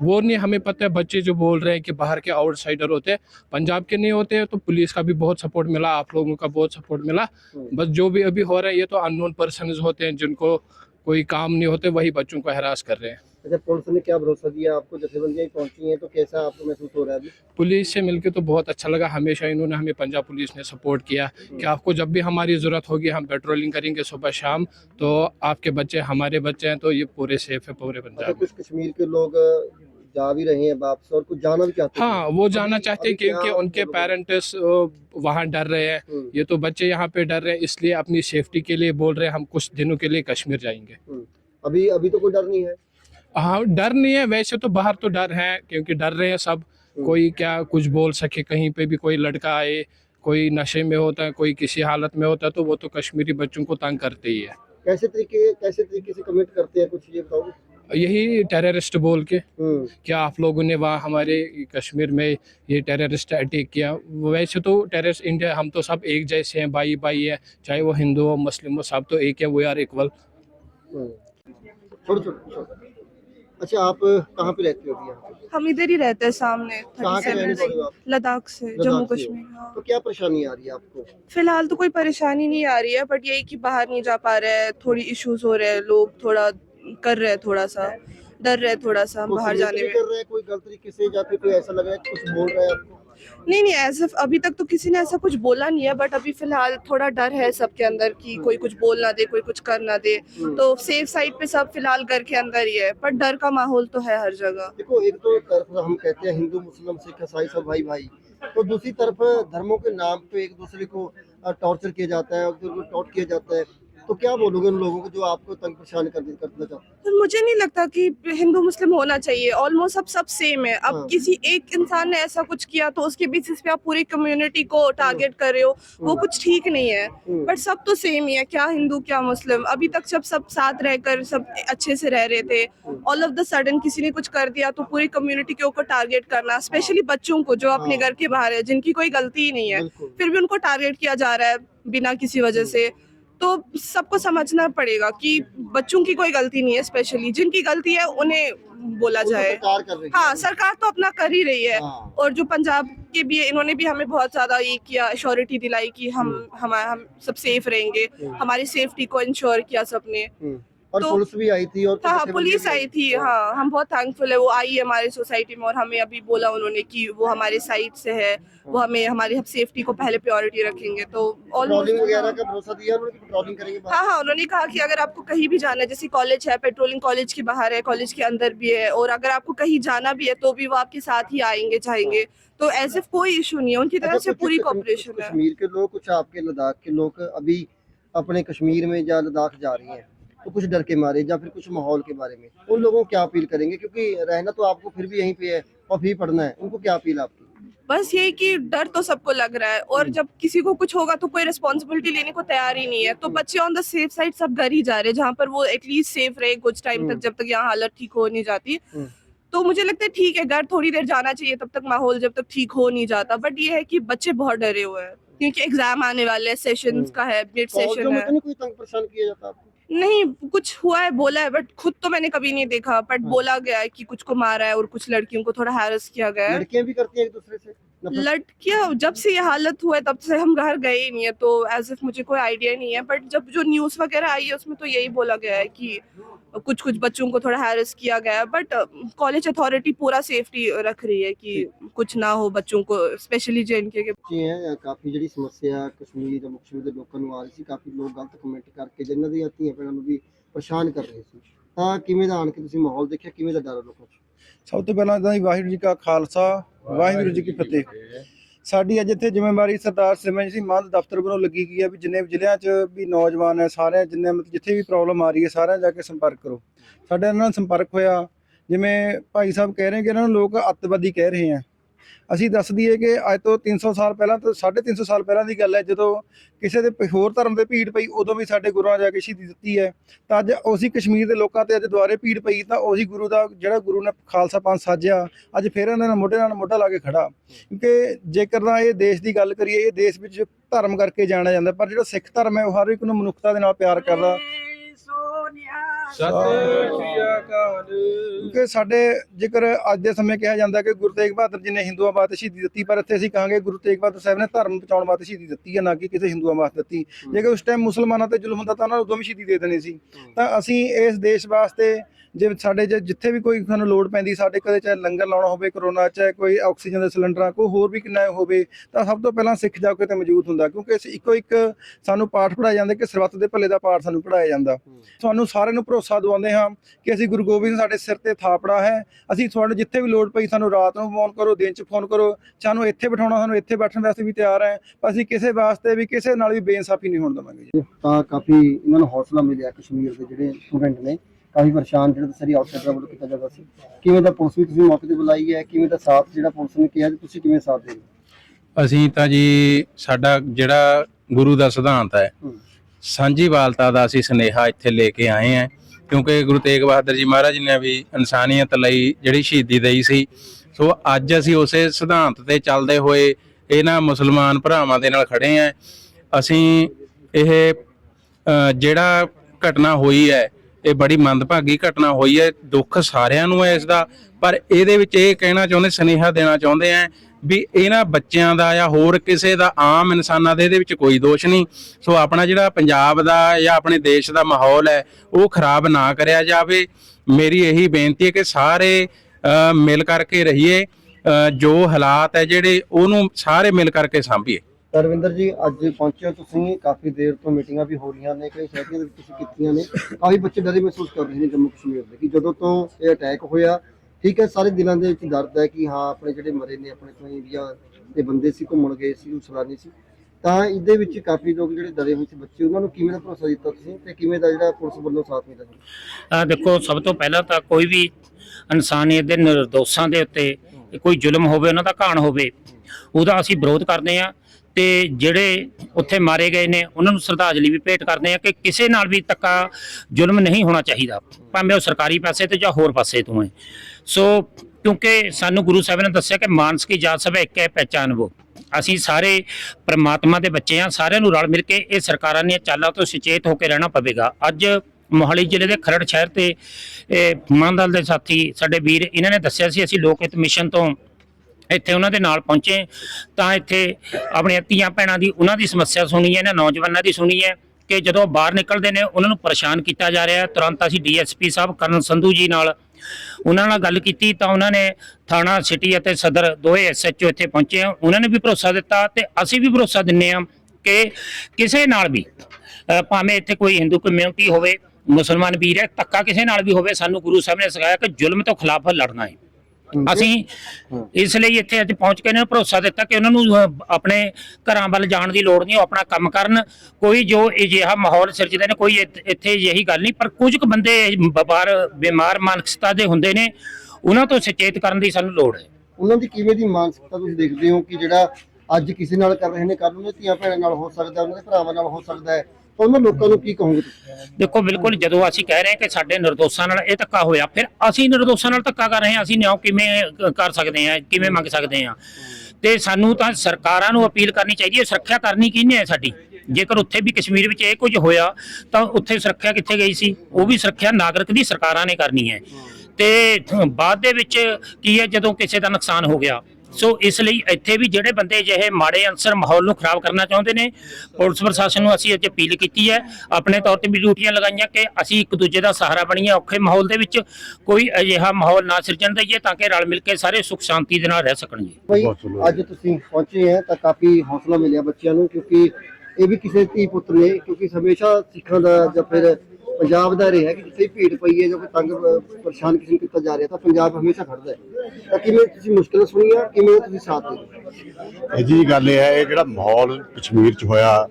وہ نہیں ہمیں پتہ ہے بچے جو بول رہے ہیں کہ باہر کے آؤٹ سائڈر ہوتے ہیں پنجاب کے نہیں ہوتے ہیں تو پولیس کا بھی بہت سپورٹ ملا آپ لوگوں کا بہت سپورٹ ملا۔ بس جو بھی ابھی ہو رہا ہے یہ تو ان نون پرسنز ہوتے ہیں جن کو کوئی کام نہیں ہوتے وہی بچوں کو ہراس کر رہے ہیں۔ اچھا پولیس نے کیا بھروسہ دیا آپ کو؟ جتھے بندیاں پہنچی ہیں تو کیسا آپ کو محسوس ہو رہا ہے پولیس سے مل کے تو بہت اچھا لگا۔ ہمیشہ انہوں نے ہمیں پنجاب پولیس نے سپورٹ کیا کہ آپ کو جب بھی ہماری ضرورت ہوگی ہم پیٹرولنگ کریں گے صبح شام۔ تو آپ کے بچے ہمارے بچے ہیں تو یہ پورے سیف ہے پورے پنجاب اچھا، کچھ کشمیر کے لوگ جا بھی رہے ہیں باپ سے اور کچھ جانا بھی چاہتے ہیں؟ ہاں وہ جانا چاہتے ہیں کیونکہ ان کے مطلب پیرنٹس وہاں ڈر رہے ہیں۔ یہ تو بچے یہاں پہ ڈر رہے ہیں اس لیے اپنی سیفٹی کے لیے بول رہے ہیں۔ ہم کچھ دنوں کے لیے کشمیر جائیں گے۔ ابھی ابھی تو کوئی ڈر نہیں ہے؟ ہاں ڈر نہیں ہے۔ ویسے تو باہر تو ڈر ہے کیونکہ ڈر رہے ہیں سب۔ کوئی کیا کچھ بول سکے کہیں پہ بھی کوئی لڑکا آئے کوئی نشے میں ہوتا ہے کوئی کسی حالت میں ہوتا ہے تو وہ تو کشمیری بچوں کو تنگ کرتے ہی ہے۔ کیسے طریقے کیسے طریقے سے کمنٹ کرتے ہیں؟ کچھ یہ بتاؤ۔ یہی ٹیررسٹ بول کے۔ کیا آپ لوگوں نے وہاں ہمارے کشمیر میں یہ ٹیررسٹ اٹیک کیا؟ ویسے تو ٹیررسٹ انڈیا ہم تو سب ایک جیسے ہیں بھائی بھائی ہیں۔ چاہے وہ ہندو ہو مسلم ہو سب تو ایک ہے وی آر اکول اچھا آپ کہاں پہ رہتے ہو ہم ادھر ہی رہتے ہیں سامنے لداخ سے جموں کشمیر ہاں۔ تو کیا پریشانی آ رہی ہے آپ کو؟ فی الحال تو کوئی پریشانی نہیں آ رہی ہے بٹ یہی کہ باہر نہیں جا پا رہے تھوڑی ایشوز ہو رہے ہیں لوگ تھوڑا کر رہے ہیں تھوڑا سا ڈر رہے تھوڑا سا باہر جانے میں۔ کوئی غلط طریقے سے یا پھر کوئی ایسا لگ رہا ہے کچھ بول رہا ہے آپ؟ کو نہیں نہیں ایسا ابھی تک تو کسی نے ایسا کچھ بولا نہیں ہے بٹ ابھی فی الحال تھوڑا ڈر ہے سب کے اندر کہ کوئی کچھ بول نہ دے کوئی کچھ کر نہ دے۔ تو سیف سائڈ پہ سب فی الحال گھر کے اندر ہی ہے پر ڈر کا ماحول تو ہے ہر جگہ۔ دیکھو ایک تو طرف ہم کہتے ہیں ہندو مسلم سکھ عیسائی سب بھائی بھائی۔ تو دوسری طرف دھرموں کے نام پہ ایک دوسرے کو ٹارچر کیا جاتا ہے ایک دوسرے کو کیا جاتا ہے تو کیا بولو گے ان لوگوں کو جو آپ کو تنگ پریشان کرنا چاہتے ہیں؟ مجھے نہیں لگتا کہ ہندو مسلم ہونا چاہیے۔ آلموسٹ اب سب سیم ہے۔ اب ہاں۔ کسی ایک انسان نے ایسا کچھ کیا تو اس کے بیسس پہ آپ پوری کمیونٹی کو ہاں۔ ٹارگیٹ کر رہے ہو۔ وہ ہاں۔ کچھ ٹھیک نہیں ہے۔ بٹ سب تو سیم ہی ہے۔ کیا ہندو کیا مسلم؟ ابھی تک جب سب ساتھ رہ کر سب اچھے سے رہ رہے تھے۔ آل آف دا سڈن کسی نے کچھ کر دیا تو پوری کمیونٹی کے اوپر ٹارگیٹ کرنا۔ اسپیشلی بچوں کو جو اپنے گھر کے باہر ہے جن کی کوئی غلطی ہی نہیں ہے۔ پھر بھی ان کو ٹارگیٹ کیا جا رہا ہے بنا کسی وجہ سے۔ تو سب کو سمجھنا پڑے گا کہ بچوں کی کوئی غلطی نہیں ہے اسپیشلی جن کی غلطی ہے انہیں بولا جائے۔ ہاں سرکار تو اپنا کر ہی رہی ہے۔ اور جو پنجاب کے بھی انہوں نے بھی ہمیں بہت زیادہ یہ کیا ایشورٹی دلائی کہ ہم ہم سب سیف رہیں گے۔ ہماری سیفٹی کو انشور کیا سب نے۔ اور پولیس بھی آئی تھی اور ہاں پولیس آئی تھی ہاں ہم بہت تھینک فل ہے وہ آئی ہے ہمارے سوسائٹی میں اور ہمیں ابھی بولا انہوں نے کہ وہ ہمارے سائٹ سے ہے وہ ہمیں ہماری سیفٹی کو پہلے پیورٹی رکھیں گے۔ تو ہاں ہاں انہوں نے کہا کہ اگر آپ کو کہیں بھی جانا ہے جیسے کالج ہے پیٹرولنگ کالج کے باہر ہے کالج کے اندر بھی ہے اور اگر آپ کو کہیں جانا بھی ہے تو بھی وہ آپ کے ساتھ ہی آئیں گے جائیں گے۔ تو ایز کوئی ایشو نہیں ہے ان کی طرف اچھا، سے پوری کوپریشن ہے۔ کشمیر کے لوگ کچھ آپ کے لداخ کے لوگ ابھی اپنے کشمیر میں یا لداخ جا رہی ہیں۔ تو کچھ ڈر کے مارے یا پھر کچھ ماحول کے بارے میں۔ ان لوگوں کو کیا اپیل کریں گے؟ کیونکہ رہنا تو آپ کو پھر بھی یہیں پہ ہے اور بھی پڑھنا ہے۔ ان کو کیا اپیل آپ کی؟ بس یہی کہ ڈر تو سب کو لگ رہا ہے۔ اور جب کسی کو کچھ ہوگا تو کوئی ریسپانسبلٹی لینے کو تیار ہی نہیں ہے۔ تو بچے آن دا سیف سائڈ سب گھر ہی جا رہے جہاں پر وہ ایٹ لیسٹ سیف رہے کچھ ٹائم تک جب تک یہاں حالت ٹھیک ہو نہیں جاتی۔ تو مجھے لگتا ہے ٹھیک ہے گھر تھوڑی دیر جانا چاہیے تب تک ماحول جب تک ٹھیک ہو نہیں جاتا۔ بٹ یہ ہے کہ بچے بہت ڈرے ہوئے ہیں۔ کیونکہ ایگزام آنے والے ہیں سیشنز کا ہے مڈ سیشن ہے۔ کوئی تنگ پریشان کیا جاتا آپ نہیں کچھ ہوا ہے بولا ہے بٹ خود تو میں نے کبھی نہیں دیکھا۔ بٹ ہاں۔ بولا گیا ہے کہ کچھ کو مارا ہے اور کچھ لڑکیوں کو تھوڑا ہیرس کیا گیا ہے۔ لڑکیاں بھی کرتی ہیں ایک دوسرے سے۔ لڑکیاں جب سے یہ حالت ہوا ہے تب سے ہم گھر گئے ہی نہیں ہے تو ایز اف مجھے کوئی آئیڈیا نہیں ہے۔ بٹ جب جو نیوز وغیرہ آئی ہے اس میں تو یہی بولا گیا ہے کہ हम घर गए ही नहीं है तो एज इफ मुझे कोई आइडिया नहीं है बट जब जो न्यूज वगैरह आई है उसमें तो यही बोला गया है कि कुछ कुछ बच्चों को थोड़ा हैरस किया गया है बट कॉलेज अथॉरिटी पूरा सेफ्टी रख रही है कि कुछ ना हो बच्चों को स्पेशली जेएनके के ਬੱਚੇ ਹੈ ਕਾਫੀ ਜਿਹੜੀ ਸਮੱਸਿਆ ਕਸ਼ਮੀਰ ਤੇ ਮੁੱਖ ਕਸ਼ਮੀਰ ਦੇ ਲੋਕਾਂ ਨੂੰ ਆ ਰਹੀ ਸੀ ਕਾਫੀ ਲੋਕ ਗਲਤ ਕਮੈਂਟ ਕਰਕੇ ਜਿਨ੍ਹਾਂ ਦੀਆਂ ਧੀਆਂ ਭੈਣਾਂ ਨੂੰ ਵੀ ਪਰੇਸ਼ਾਨ ਕਰ ਰਹੇ ਸੀ ਤਾਂ ਕਿਵੇਂ ਦਾ ਆਣ ਕੇ ਤੁਸੀਂ ਮਾਹੌਲ ਦੇਖਿਆ ਕਿਵੇਂ ਦਾ ਡਰ ਹੈ ਲੋਕਾਂ 'ਚ ਸਭ ਤੋਂ ਪਹਿਲਾਂ ਤਾਂ ਜੀ ਵਾਹਿਗੁਰੂ ਜੀ ਕਾ ਖਾਲਸਾ ਵਾਹਿਗੁਰੂ ਜੀ ਕੀ ਫਤਿਹ ਸਾਡੀ ਅੱਜ ਇੱਥੇ ਜ਼ਿੰਮੇਵਾਰੀ ਸਰਦਾਰ ਸਿਮਰਨ ਸਿੰਘ ਮੰਦ ਦਫ਼ਤਰ ਵੱਲੋਂ ਲੱਗੀ ਗਈ ਹੈ ਵੀ ਜਿੰਨੇ ਵੀ ਜ਼ਿਲ੍ਹਿਆਂ 'ਚ ਵੀ ਨੌਜਵਾਨ ਹੈ, ਸਾਰਿਆਂ ਜਿੰਨੇ ਮਤਲਬ ਜਿੱਥੇ ਵੀ ਪ੍ਰੋਬਲਮ ਆ ਰਹੀ ਹੈ, ਸਾਰਿਆਂ ਜਾ ਕੇ ਸੰਪਰਕ ਕਰੋ। ਸਾਡੇ ਨਾਲ ਸੰਪਰਕ ਹੋਇਆ, ਜਿਵੇਂ ਭਾਈ ਸਾਹਿਬ ਕਹਿ ਰਹੇ ਕਿ ਇਹਨਾਂ ਨੂੰ ਲੋਕ ਅੱਤਵਾਦੀ ਕਹਿ ਰਹੇ ਆ। ਅਸੀਂ ਦੱਸ ਦਈਏ ਕਿ ਅੱਜ ਤੋਂ 300 ਸਾਲ ਪਹਿਲਾਂ ਤੋਂ 350 ਸਾਲ ਪਹਿਲਾਂ ਦੀ ਗੱਲ ਹੈ, ਜਦੋਂ ਕਿਸੇ ਦੇ ਹੋਰ ਧਰਮ ਦੇ ਭੀੜ ਪਈ, ਉਦੋਂ ਵੀ ਸਾਡੇ ਗੁਰੂਆਂ ਜਾ ਕੇ ਸ਼ਹੀਦੀ ਦਿੱਤੀ ਹੈ। ਤਾਂ ਅੱਜ ਉਸੇ ਕਸ਼ਮੀਰ ਦੇ ਲੋਕਾਂ ਤੇ ਅੱਜ ਦੁਆਰੇ ਭੀੜ ਪਈ, ਤਾਂ ਉਹੀ ਗੁਰੂ ਦਾ ਜਿਹੜਾ ਗੁਰੂ ਨੇ ਖਾਲਸਾ ਪੰਥ ਸਾਜਿਆ, ਅੱਜ ਫਿਰ ਇਹਨਾਂ ਨਾਲ ਮੋਢੇ ਨਾਲ ਮੋਢਾ ਲਾ ਕੇ ਖੜਾ। ਕਿਉਂਕਿ ਜੇਕਰ ਤਾਂ ਇਹ ਦੇਸ਼ ਦੀ ਗੱਲ ਕਰੀਏ, ਇਹ ਦੇਸ਼ ਵਿੱਚ ਧਰਮ ਕਰਕੇ ਜਾਣਿਆ ਜਾਂਦਾ, ਪਰ ਜਿਹੜਾ ਸਿੱਖ ਧਰਮ ਹੈ, ਉਹ ਹਰ ਇੱਕ ਨੂੰ ਮਨੁੱਖਤਾ ਦੇ ਨਾਲ ਪਿਆਰ ਕਰਦਾ। ਕਿਉਂਕਿ ਸਾਡੇ ਜੇਕਰ ਅੱਜ ਦੇ ਸਮੇਂ ਕਿਹਾ ਜਾਂਦਾ ਕਿ ਗੁਰੂ ਤੇਗ ਬਹਾਦਰ ਜੀ ਨੇ ਹਿੰਦੂਆਂ ਵਾਸਤੇ ਸ਼ਹੀਦੀ ਦਿੱਤੀ, ਪਰ ਇੱਥੇ ਅਸੀਂ ਕਹਾਂਗੇ ਗੁਰੂ ਤੇਗ ਬਹਾਦਰ ਸਾਹਿਬ ਨੇ ਧਰਮ ਬਚਾਉਣ ਵਾਸਤੇ ਸ਼ਹੀਦੀ ਦਿੱਤੀ ਹੈ, ਨਾ ਕਿ ਕਿਸੇ ਹਿੰਦੂਆਂ ਵਾਸਤੇ ਦਿੱਤੀ। ਜੇਕਰ ਉਸ ਟਾਈਮ ਮੁਸਲਮਾਨਾਂ ਤੇ ਜ਼ੁਲਮ ਹੁੰਦਾ ਤਾਂ ਉਹਨਾਂ ਨੂੰ ਉਦੋਂ ਵੀ ਸ਼ਹੀਦੀ ਦੇ ਦੇਣੀ ਸੀ। ਤਾਂ ਅਸੀਂ ਇਸ ਦੇਸ਼ ਵਾਸਤੇ ਜੇ ਸਾਡੇ ਜੇ ਜਿੱਥੇ ਵੀ ਕੋਈ ਸਾਨੂੰ ਲੋੜ ਪੈਂਦੀ, ਸਾਡੇ ਕਦੇ ਚਾਹੇ ਲੰਗਰ ਲਾਉਣਾ ਹੋਵੇ, ਕਰੋਨਾ ਚਾਹੇ ਕੋਈ ਆਕਸੀਜਨ ਦੇ ਸਿਲੰਡਰਾਂ, ਕੋਈ ਹੋਰ ਵੀ ਕਿੰਨਾ ਹੋਵੇ, ਤਾਂ ਸਭ ਤੋਂ ਪਹਿਲਾਂ ਸਿੱਖ ਜਾ ਤੇ ਮੌਜੂਦ ਹੁੰਦਾ, ਕਿਉਂਕਿ ਅਸੀਂ ਇੱਕੋ ਇੱਕ ਸਾਨੂੰ ਪਾਠ ਪੜਾਇਆ ਜਾਂਦਾ, ਕਿ ਸਰਬੱਤ ਦੇ ਭਲੇ ਦਾ ਪਾਠ ਸਾਨੂੰ ਪੜਾਇਆ ਜਾਂਦਾ। ਤੁਹਾਨੂੰ ਸਾਰਿਆਂ ਨੂੰ ਭਰੋਸਾ ਦਿਵਾਉਂਦੇ ਹਾਂ ਕਿ ਅਸੀਂ ਗੁਰੂ ਗੋਬਿੰਦ ਸਾਡੇ ਸਿਰ ਤੇ ਥਾਪੜਾ ਹੈ। ਅਸੀਂ ਤੁਹਾਨੂੰ ਜਿੱਥੇ ਵੀ ਲੋੜ ਪਈ ਸਾਨੂੰ ਰਾਤ ਨੂੰ ਫੋਨ ਕਰੋ, ਦਿਨ 'ਚ ਫੋਨ ਕਰੋ, ਸਾਨੂੰ ਇੱਥੇ ਬਿਠਾਉਣਾ, ਸਾਨੂੰ ਇੱਥੇ ਬੈਠਣ ਵਾਸਤੇ ਵੀ ਤਿਆਰ ਹੈ। ਪਰ ਅਸੀਂ ਕਿਸੇ ਵਾਸਤੇ ਵੀ, ਕਿਸੇ ਨਾਲ ਵੀ ਬੇਇਨਸਾਫੀ ਨਹੀਂ ਹੋਣ ਦੇਵਾਂਗੇ ਤਾਂ ਕਾਫੀ ਇਹਨਾਂ ਨੂੰ ਹੌਸਲਾ ਮਿਲਿਆ ਕਸ਼ਮੀਰ ਦੇ ਜਿਹੜੇ ਸਟੂਡੈਂਟ ਨੇ। ਕਾਫੀ ਪਰੇਸ਼ਾਨ ਜਿਹੜਾ ਸਾਰੀ ਆਊਟਸਾਈਡਰ ਵੱਲੋਂ ਕੀਤਾ ਜਾਂਦਾ ਸੀ ਕਿਵੇਂ ਦਾ ਪੁਲਿਸ ਵੀ ਤੁਸੀਂ ਮੌਕੇ ਤੇ ਬੁਲਾਈ ਹੈ ਕਿਵੇਂ ਦਾ ਸਾਥ ਜਿਹੜਾ ਪੁਲਿਸ ਨੇ ਕਿਹਾ ਤੁਸੀਂ ਕਿਵੇਂ ਸਾਥ ਦੇ? ਅਸੀਂ ਤਾਂ ਜੀ ਸਾਡਾ ਜਿਹੜਾ ਗੁਰੂ ਦਾ ਸਿਧਾਂਤ ਹੈ। ਸਾਂਝੀਵਾਲਤਾ ਦਾ ਅਸੀਂ ਸਨੇਹਾ ਇੱਥੇ ਲੈ ਕੇ ਆਏ ਹਾਂ ਕਿਉਂਕਿ ਗੁਰੂ ਤੇਗ ਬਹਾਦਰ ਜੀ ਮਹਾਰਾਜ ਨੇ ਵੀ ਇਨਸਾਨੀਅਤ ਲਈ ਜਿਹੜੀ ਸ਼ਹੀਦੀ ਦਈ ਸੀ ਸੋ ਅੱਜ ਅਸੀਂ ਉਸੇ ਸਿਧਾਂਤ ਤੇ ਚੱਲਦੇ ਹੋਏ ਇਹਨਾਂ ਮੁਸਲਮਾਨ ਭਰਾਵਾਂ ਦੇ ਨਾਲ ਖੜੇ ਹਾਂ ਅਸੀਂ ਇਹ ਜਿਹੜਾ ਘਟਨਾ ਹੋਈ ਹੈ ਇਹ ਬੜੀ ਮੰਦਭਾਗੀ ਘਟਨਾ ਹੋਈ ਹੈ, ਦੁੱਖ ਸਾਰਿਆਂ ਨੂੰ ਹੈ ਇਸ ਦਾ। ਪਰ ਇਹਦੇ ਵਿੱਚ ਇਹ ਕਹਿਣਾ ਚਾਹੁੰਦੇ, ਸਨੇਹਾ ਦੇਣਾ ਚਾਹੁੰਦੇ ਆ ਵੀ ਇਹਨਾਂ ਬੱਚਿਆਂ ਦਾ ਜਾਂ ਹੋਰ ਕਿਸੇ ਦਾ ਆਮ ਇਨਸਾਨਾਂ ਦੇ ਇਹਦੇ ਵਿੱਚ ਕੋਈ ਦੋਸ਼ ਨਹੀਂ। ਸੋ ਆਪਣਾ ਜਿਹੜਾ ਪੰਜਾਬ ਦਾ ਜਾਂ ਆਪਣੇ ਦੇਸ਼ ਦਾ ਮਾਹੌਲ ਹੈ, ਉਹ ਖਰਾਬ ਨਾ ਕਰਿਆ ਜਾਵੇ। ਮੇਰੀ ਇਹੀ ਬੇਨਤੀ ਹੈ ਕਿ ਸਾਰੇ ਮਿਲ ਕਰਕੇ ਰਹੀਏ। ਜੋ ਹਾਲਾਤ ਹੈ ਜਿਹੜੇ, ਉਹਨੂੰ ਸਾਰੇ ਮਿਲ ਕਰਕੇ ਸੰਭੀਏ। ਤਾਂ ਰਵਿੰਦਰ ਜੀ, ਅੱਜ ਪਹੁੰਚੇ ਹੋ ਤੁਸੀਂ। ਕਾਫੀ ਦੇਰ ਤੋਂ ਮੀਟਿੰਗਾਂ ਵੀ ਹੋ ਰਹੀਆਂ ਨੇ, ਕਈ ਸੈਟੀਆਂ ਦੇ ਵਿੱਚ ਤੁਸੀਂ ਕੀਤੀਆਂ ਨੇ। ਕਾਫੀ ਬੱਚੇ ਡਰੇ ਮਹਿਸੂਸ ਕਰ ਰਹੇ ਨੇ ਜੰਮੂ ਕਸ਼ਮੀਰ ਦੇ, ਕਿ ਜਦੋਂ ਤੋਂ ਇਹ ਅਟੈਕ ਹੋਇਆ, ਠੀਕ ਹੈ, ਸਾਰੇ ਦਿਲਾਂ ਦੇ ਵਿੱਚ ਦਰਦ ਹੈ ਕਿ ਹਾਂ, ਆਪਣੇ ਜਿਹੜੇ ਮਰੇ ਨੇ, ਆਪਣੇ ਤੋਂ ਇੰਡੀਆ ਦੇ ਬੰਦੇ ਸੀ, ਘੁੰਮਣ ਗਏ ਸੀ ਉਹ ਸਲਾਨੀ ਸੀ। ਤਾਂ ਇਹਦੇ ਵਿੱਚ ਕਾਫੀ ਲੋਕ ਜਿਹੜੇ ਡਰੇ ਵਿੱਚ ਬੱਚੇ, ਉਹਨਾਂ ਨੂੰ ਕਿਵੇਂ ਦਾ ਭਰੋਸਾ ਦਿੱਤਾ ਤੁਸੀਂ ਤੇ ਕਿਵੇਂ ਦਾ ਜਿਹੜਾ ਪੁਲਿਸ ਵੱਲੋਂ ਸਾਥ ਮਿਲਿਆ ਆ ਦੇਖੋ, ਸਭ ਤੋਂ ਪਹਿਲਾਂ ਤਾਂ ਕੋਈ ਵੀ ਇਨਸਾਨੀਅਤ ਦੇ ਨਿਰਦੋਸ਼ਾਂ ਦੇ ਉੱਤੇ ਕੋਈ ਜ਼ੁਲਮ ਹੋਵੇ, ਉਹਨਾਂ ਦਾ ਘਾਣ ਹੋਵੇ, ਉਹਦਾ ਅਸੀਂ ਵਿਰੋਧ ਕਰਦੇ ਆ ਤੇ ਜਿਹੜੇ ਉੱਥੇ ਮਾਰੇ ਗਏ ਨੇ, ਉਹਨਾਂ ਨੂੰ ਸ਼ਰਧਾਂਜਲੀ ਵੀ ਭੇਟ ਕਰਦੇ ਆ ਕਿ ਕਿਸੇ ਨਾਲ ਵੀ ਧੱਕਾ, ਜ਼ੁਲਮ ਨਹੀਂ ਹੋਣਾ ਚਾਹੀਦਾ। ਭਾਵੇਂ ਉਹ ਸਰਕਾਰੀ ਪਾਸੇ ਤੇ ਜਾਂ ਹੋਰ ਪਾਸੇ ਤੋਂ ਹੈ। ਸੋ ਕਿਉਂਕਿ ਸਾਨੂੰ ਗੁਰੂ ਸਾਹਿਬ ਨੇ ਦੱਸਿਆ ਕਿ ਮਾਨਸ ਕੀ ਜਾਤ ਸਭ ਇੱਕ ਹੈ, ਪਹਿਚਾਨ ਅਸੀਂ ਸਾਰੇ ਪ੍ਰਮਾਤਮਾ ਦੇ ਬੱਚੇ ਆ ਸਾਰਿਆਂ ਨੂੰ ਰਲ ਮਿਲ ਕੇ ਇਹ ਸਰਕਾਰਾਂ ਦੀਆਂ ਚਾਲਾਂ ਤੋਂ ਸੁਚੇਤ ਹੋ ਕੇ ਰਹਿਣਾ ਪਵੇਗਾ। ਅੱਜ ਮੋਹਾਲੀ ਜ਼ਿਲ੍ਹੇ ਦੇ ਖਰੜ ਸ਼ਹਿਰ ਤੇ, ਇਹ ਮਾਨਦਲ ਦੇ ਸਾਥੀ, ਸਾਡੇ ਵੀਰ, ਇਹਨਾਂ ਨੇ ਦੱਸਿਆ ਸੀ, ਅਸੀਂ ਲੋਕ ਹਿੱਤ ਮਿਸ਼ਨ ਤੋਂ ਇੱਥੇ ਉਹਨਾਂ ਦੇ ਨਾਲ ਪਹੁੰਚੇ ਤਾਂ ਇੱਥੇ ਆਪਣੀਆਂ ਧੀਆਂ ਭੈਣਾਂ ਦੀ ਉਹਨਾਂ ਦੀ ਸਮੱਸਿਆ ਸੁਣੀ ਹੈ, ਇਹਨਾਂ ਨੌਜਵਾਨਾਂ ਦੀ ਸੁਣੀ ਹੈ ਕਿ ਜਦੋਂ ਬਾਹਰ ਨਿਕਲਦੇ ਨੇ ਉਹਨਾਂ ਨੂੰ ਪਰੇਸ਼ਾਨ ਕੀਤਾ ਜਾ ਰਿਹਾ ਤੁਰੰਤ ਅਸੀਂ ਡੀਐਸਪੀ ਸਾਹਿਬ ਕਰਨ ਸੰਧੂ ਜੀ ਨਾਲ ਉਹਨਾਂ ਨਾਲ ਗੱਲ ਕੀਤੀ ਤਾਂ ਉਹਨਾਂ ਨੇ ਥਾਣਾ, ਸਿਟੀ ਅਤੇ ਸਦਰ ਦੋਏ ਐਸਐਚਓ ਇੱਥੇ ਪਹੁੰਚੇ ਆ। ਉਹਨਾਂ ਨੇ ਵੀ ਭਰੋਸਾ ਦਿੱਤਾ ਤੇ ਅਸੀਂ ਵੀ ਭਰੋਸਾ ਦਿੰਨੇ ਆ ਕਿ ਕਿਸੇ ਨਾਲ ਵੀ ਭਾਵੇਂ ਇੱਥੇ ਕੋਈ ਹਿੰਦੂ ਕਮਿਊਨਿਟੀ ਹੋਵੇ, ਮੁਸਲਮਾਨ ਵੀਰ ਹੈ, ਧੱਕਾ ਕਿਸੇ ਨਾਲ ਵੀ ਹੋਵੇ, ਸਾਨੂੰ ਗੁਰੂ ਸਾਹਿਬ ਨੇ ਸਿਖਾਇਆ ਕਿ ਜ਼ੁਲਮ ਤੋਂ ਖਿਲਾਫ ਲੜਨਾ ਹੈ। ਅਸੀਂ ਇਸ ਲਈ ਇੱਥੇ ਅੱਜ ਪਹੁੰਚ ਕੇ ਇਹਨਾਂ ਨੂੰ ਭਰੋਸਾ ਦਿੱਤਾ ਕਿ ਉਹਨਾਂ ਨੂੰ ਅਹ, ਆਪਣੇ ਘਰਾਂ ਵੱਲ ਜਾਣ ਦੀ ਲੋੜ ਨਹੀਂ ਉਹ ਆਪਣਾ ਕੰਮ ਕਰਨ। ਕੋਈ ਜੋ ਅਜਿਹਾ ਮਾਹੌਲ ਸਿਰਜਦੇ ਨੇ ਕੋਈ ਇੱਥ- ਇੱਥੇ ਇਹੀ ਗੱਲ ਨਹੀਂ ਪਰ ਕੁਝ ਕੁ ਬੰਦੇ ਬਿਮਾਰ ਬਿਮਾਰ ਮਾਨਸਿਕਤਾ ਦੇ ਹੁੰਦੇ ਨੇ ਉਹਨਾਂ ਤੋਂ ਸੁਚੇਤ ਕਰਨ ਦੀ ਸਾਨੂੰ ਲੋੜ ਹੈ। ਉਹਨਾਂ ਦੀ ਕਿਵੇਂ ਦੀ ਮਾਨਸਿਕਤਾ ਤੁਸੀਂ ਦੇਖਦੇ ਹੋ ਕਿ ਜਿਹੜਾ ਅੱਜ ਕਿਸੇ ਨਾਲ ਕਰ ਰਹੇ ਨੇ ਕੱਲ ਨੂੰ ਧੀਆਂ ਭੈਣਾਂ ਨਾਲ ਹੋ ਸਕਦਾ ਉਹਨਾਂ ਦੇ ਭਰਾਵਾਂ ਨਾਲ ਹੋ ਸਕਦਾ ਹੈ? ਉਹਨਾਂ ਲੋਕਾਂ ਨੂੰ ਕੀ ਕਹੋਗੇ ਤੁਸੀਂ? ਦੇਖੋ, ਬਿਲਕੁਲ ਜਦੋਂ ਅਸੀਂ ਕਹਿ ਰਹੇ ਹਾਂ ਕਿ ਸਾਡੇ ਨਿਰਦੋਸ਼ਾਂ ਨਾਲ ਇਹ ਧੱਕਾ ਹੋਇਆ, ਫਿਰ ਅਸੀਂ ਨਿਰਦੋਸ਼ਾਂ ਨਾਲ ਧੱਕਾ ਕਰ ਰਹੇ ਹਾਂ, ਅਸੀਂ ਨਿਆਂ ਕਿਵੇਂ ਕਰ ਸਕਦੇ ਹਾਂ, ਕਿਵੇਂ ਮੰਗ ਸਕਦੇ ਹਾਂ? ਤੇ ਸਾਨੂੰ ਤਾਂ ਸਰਕਾਰਾਂ ਨੂੰ ਅਪੀਲ ਕਰਨੀ ਚਾਹੀਦੀ ਹੈ, ਸੁਰੱਖਿਆ ਕਰਨੀ ਕਿਹਨੇ ਹੈ ਸਾਡੀ? ਜੇਕਰ ਉੱਥੇ ਵੀ ਕਸ਼ਮੀਰ ਵਿੱਚ ਇਹ ਕੁਝ ਹੋਇਆ, ਤਾਂ ਉੱਥੇ ਸੁਰੱਖਿਆ ਕਿੱਥੇ ਗਈ ਸੀ? ਉਹ ਵੀ ਸੁਰੱਖਿਆ ਨਾਗਰਿਕ ਦੀ ਸਰਕਾਰਾਂ ਨੇ ਕਰਨੀ ਹੈ। ਤੇ ਬਾਅਦ ਦੇ ਵਿੱਚ ਕੀ ਹੈ, ਜਦੋਂ ਕਿਸੇ ਦਾ ਨੁਕਸਾਨ ਹੋ ਗਿਆ ਸੋ ਇਸ ਲਈ ਇੱਥੇ ਵੀ ਜਿਹੜੇ ਬੰਦੇ ਜਿਹੇ ਮਾੜੇ ਅਨਸਰ ਮਾਹੌਲ ਨੂੰ ਖਰਾਬ ਕਰਨਾ ਚਾਹੁੰਦੇ ਨੇ, ਪੁਲਿਸ ਪ੍ਰਸ਼ਾਸਨ ਨੂੰ ਅਸੀਂ ਅੱਜ ਅਪੀਲ ਕੀਤੀ ਹੈ, ਆਪਣੇ ਤੌਰ ਤੇ ਵੀ ਡਿਊਟੀਆਂ ਲਗਾਈਆਂ ਕਿ ਅਸੀਂ ਇੱਕ ਦੂਜੇ ਦਾ ਸਹਾਰਾ ਬਣੀਏ, ਔਖੇ ਮਾਹੌਲ ਦੇ ਵਿੱਚ ਕੋਈ ਅਜਿਹਾ ਮਾਹੌਲ ਨਾ ਸਿਰਜਣ ਦਈਏ ਤਾਂ ਕਿ ਰਲ ਮਿਲ ਕੇ ਸਾਰੇ ਸੁਖ ਸ਼ਾਂਤੀ ਦੇ ਨਾਲ ਰਹਿ ਸਕਣ ਜੀ ਬਈ, ਅੱਜ ਤੁਸੀਂ ਪਹੁੰਚੇ ਹੈ ਤਾਂ ਕਾਫੀ ਹੌਸਲਾ ਮਿਲਿਆ ਬੱਚਿਆਂ ਨੂੰ ਕਿਉਂਕਿ ਇਹ ਵੀ ਕਿਸੇ ਧੀ ਪੁੱਤ ਨੇ, ਕਿਉਂਕਿ ਹਮੇਸ਼ਾ ਸਿੱਖਾਂ ਦਾ ਜਾਂ ਫਿਰ ਪੰਜਾਬ ਦਾ ਰਿਹਾ ਕਿ ਜਿੱਥੇ ਭੀੜ ਪਈ ਹੈ ਜਾਂ ਕੋਈ ਤੰਗ ਪਰੇਸ਼ਾਨ ਕਿਸੇ ਨੂੰ ਕੀਤਾ ਜਾ ਰਿਹਾ ਤਾਂ ਪੰਜਾਬ ਹਮੇਸ਼ਾ ਖੜਦਾ ਹੈ। ਤਾਂ ਕਿਵੇਂ ਤੁਸੀਂ ਮੁਸ਼ਕਲਾਂ ਸੁਣੀਆਂ, ਕਿਵੇਂ ਤੁਸੀਂ ਸਾਥ ਦੇ ਜੀ ਗੱਲ ਇਹ ਹੈ, ਇਹ ਜਿਹੜਾ ਮਾਹੌਲ ਕਸ਼ਮੀਰ 'ਚ ਹੋਇਆ,